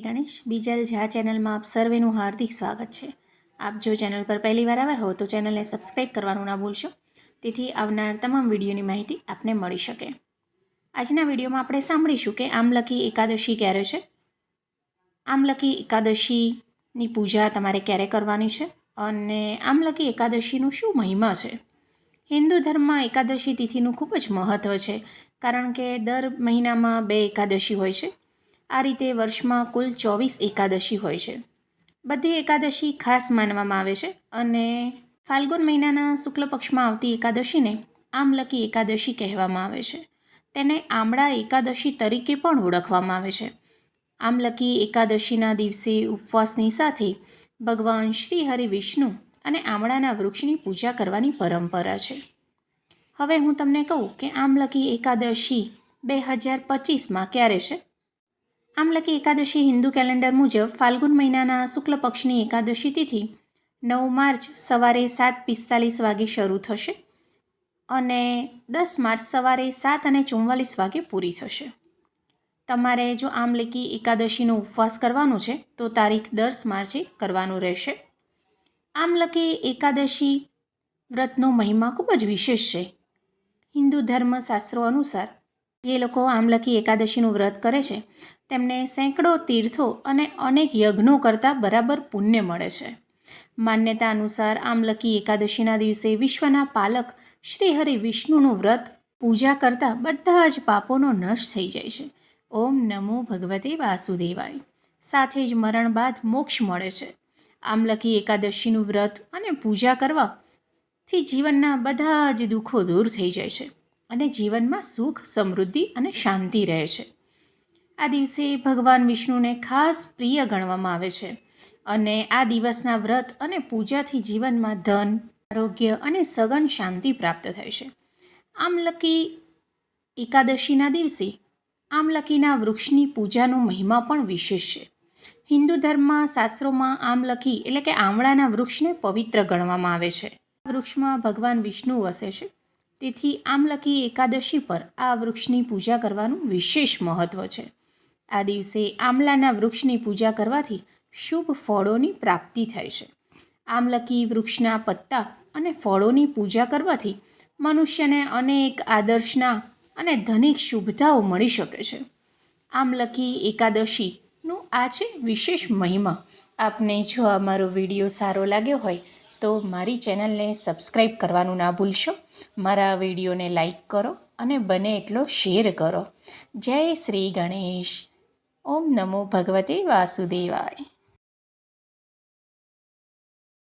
ગણેશ, બીજલ, ઝા ચેનલમાં આપ સર્વેનું હાર્દિક સ્વાગત છે. આપ જો ચેનલ પર પહેલીવાર આવ્યા હો તો ચેનલને સબસ્ક્રાઈબ કરવાનું ના ભૂલશો. તેથી આવનાર તમામ વિડીયોની માહિતી આપને મળી શકે. આજના વિડીયોમાં આપણે સાંભળીશું કે આમલકી એકાદશી ક્યારે છે? આમલકી એકાદશીની પૂજા તમારે ક્યારે કરવાની છે? અને આમલકી એકાદશીનું શું મહિમા છે? હિન્દુ ધર્મમાં એકાદશી તિથિનું ખૂબ જ મહત્ત્વ છે, કારણ કે દર મહિનામાં બે એકાદશી હોય છે. આ રીતે વર્ષમાં કુલ ચોવીસ એકાદશી હોય છે. બધી એકાદશી ખાસ માનવામાં આવે છે અને ફાલ્ગુન મહિનાના શુક્લ પક્ષમાં આવતી એકાદશીને આમલકી એકાદશી કહેવામાં આવે છે. તેને આમળા એકાદશી તરીકે પણ ઓળખવામાં આવે છે. આમલકી એકાદશીના દિવસે ઉપવાસની સાથે ભગવાન શ્રી હરિ વિષ્ણુ અને આમળાના વૃક્ષની પૂજા કરવાની પરંપરા છે. હવે હું તમને કહું કે આમલકી એકાદશી બે હજાર પચીસમાં ક્યારે છે? આમલકી એકાદશી હિન્દુ કેલેન્ડર મુજબ ફાલ્ગુન મહિનાના શુક્લ પક્ષની એકાદશી તિથિ નવ માર્ચ સવારે સાત પિસ્તાલીસ વાગે શરૂ થશે અને દસ માર્ચ સવારે સાત અને ચુમ્માલીસ વાગે પૂરી થશે. તમારે જો આમલકી એકાદશીનો ઉપવાસ કરવાનો છે, તો તારીખ દસ માર્ચે કરવાનું રહેશે. આમલકી એકાદશી વ્રતનો મહિમા ખૂબ જ વિશેષ છે. હિન્દુ ધર્મશાસ્ત્રો અનુસાર જે લોકો આમલકી એકાદશીનું વ્રત કરે છે, તેમને સેંકડો તીર્થો અને અનેક યજ્ઞો કરતાં બરાબર પુણ્ય મળે છે. માન્યતા અનુસાર આમલકી એકાદશીના દિવસે વિશ્વના પાલક શ્રી હરિ વિષ્ણુનું વ્રત, પૂજા કરતાં બધા જ પાપોનો નશ થઈ જાય છે. ઓમ નમો ભગવતે વાસુદેવાય. સાથે જ મરણ બાદ મોક્ષ મળે છે. આમલકી એકાદશીનું વ્રત અને પૂજા કરવાથી જીવનના બધા જ દુઃખો દૂર થઈ જાય છે. અને જીવનમાં સુખ, સમૃદ્ધિ અને શાંતિ રહે છે. આ દિવસે ભગવાન વિષ્ણુને ખાસ પ્રિય ગણવામાં આવે છે અને આ દિવસના વ્રત અને પૂજાથી જીવનમાં ધન, આરોગ્ય અને સઘન શાંતિ પ્રાપ્ત થાય છે. આમલકી એકાદશીના દિવસે આમલકીના વૃક્ષની પૂજાનો મહિમા પણ વિશેષ છે. હિન્દુ ધર્મમાં, શાસ્ત્રોમાં આમલકી એટલે કે આમળાના વૃક્ષને પવિત્ર ગણવામાં આવે છે. વૃક્ષમાં ભગવાન વિષ્ણુ વસે છે. તેથી આમલકી એકાદશી પર આ વૃક્ષની પૂજા કરવાનું વિશેષ મહત્ત્વ છે. આ દિવસે આમલાના વૃક્ષની પૂજા કરવાથી શુભ ફળોની પ્રાપ્તિ થાય છે. આમલકી વૃક્ષના પત્તા અને ફળોની પૂજા કરવાથી મનુષ્યને અનેક આદર્શના અને ધનિક શુભતાઓ મળી શકે છે. આમલકી એકાદશીનું આ છે વિશેષ મહિમા. આપને જો અમારો વીડિયો સારો લાગ્યો હોય તો મારી ચેનલને સબસ્ક્રાઈબ કરવાનું ના ભૂલશો. મારા વિડીયોને લાઈક કરો અને બને એટલો શેર કરો. જય શ્રી ગણેશ. ઓમ નમો ભગવતે વાસુદેવાય.